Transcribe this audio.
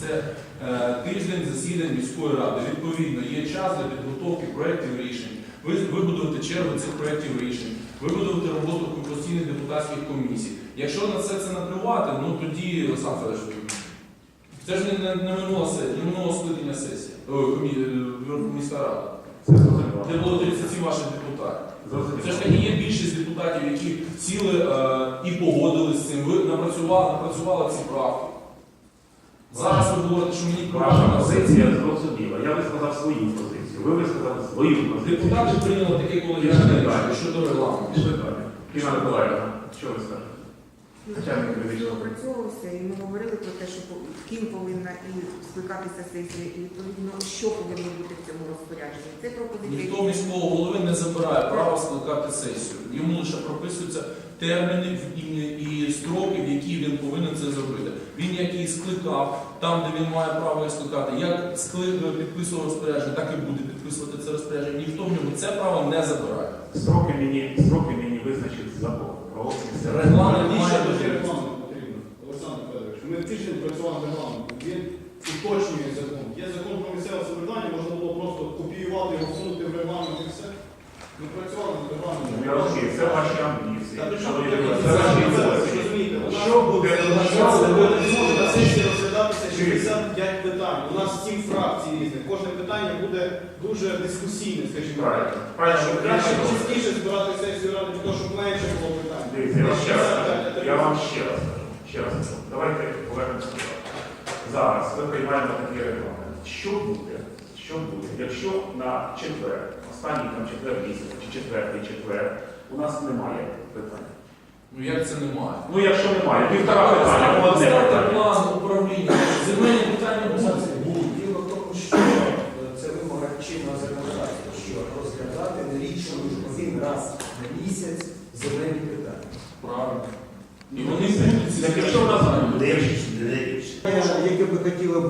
Це е, тиждень засідань міської ради. Відповідно, є час для підготовки проєктів рішень. Ви вибудувати чергу цих проєктів рішень, вибудувати роботу постійних депутатських комісій. Якщо на все це наплювати, ну тоді Олександр Федорович, це ж не, не, не минуло скликання сесії, комі, е, міська рада. Це було 37 ваших депутатів. Все ж таки є більшість депутатів, які сіли е, і погодились з цим. Ви напрацювали, напрацювали ці правки. Ви говорите, що мені Ваша позиція зрозуміла. Я висказав свою позицію. Ви висказали свою позицію. Депутати прийняли таке колегіальне рішення щодо регламенту. Пішли далі. Інна Миколаївна, що ви скажете? Начальник опрацьовувався, і ми говорили про те, що ким повинна і скликатися сесія, і відповідно, що повинно бути в цьому розпорядженні. Це пропозиція. Ніхто міського голови не забирає права скликати сесію. Йому лише прописуються терміни і, і строки, в які він повинен це зробити. Він як і скликав там, де він має право їх скликати, як скли- підписував розпорядження, так і буде підписувати це розпорядження. Ніхто в нього це право не забирає. Строки мені, строки мені визначить закон. Про місцеве Регламент самоврядування. має бути. регламент потрібно, Олександр Федорович. Ми тиждень працювали над регламентом. Він уточнює закон. Є закон про місцеве самоврядування, можна було просто копіювати його, всунути в регламент і все. Ми працювали над регламентом. Я розумію, це ваші амбіції. Та при чому тут колеги, це Це ваші Олександр розумієте, у нас Що буде? Що буде? буде знову на сесії розглядатися 65 питань. У нас 7 фракцій різних. Кожне питання буде дуже дискусійне, скажімо так. Правильно. Правильно, що краще краще. частіше збирати ради, для того, щоб менше було питань. Дивіться, я вам ще раз скажу. Я вам ще раз скажу. Ще раз скажу. Давайте повернемося до. Зараз ми приймаємо такий регламент. Що буде? Що буде, якщо на четвер, останній там четвер місяця, чи четвертий четвер, у нас немає питань? Ну як це немає? Ну, якщо немає, півтора питання, одне питання. план управління. Земельні питання будуть. Діло в тому, що е, це вимога чинного що не один раз на місяць земельні питання. Правильно. І вони будуть якщо в нас Яке би хотіло б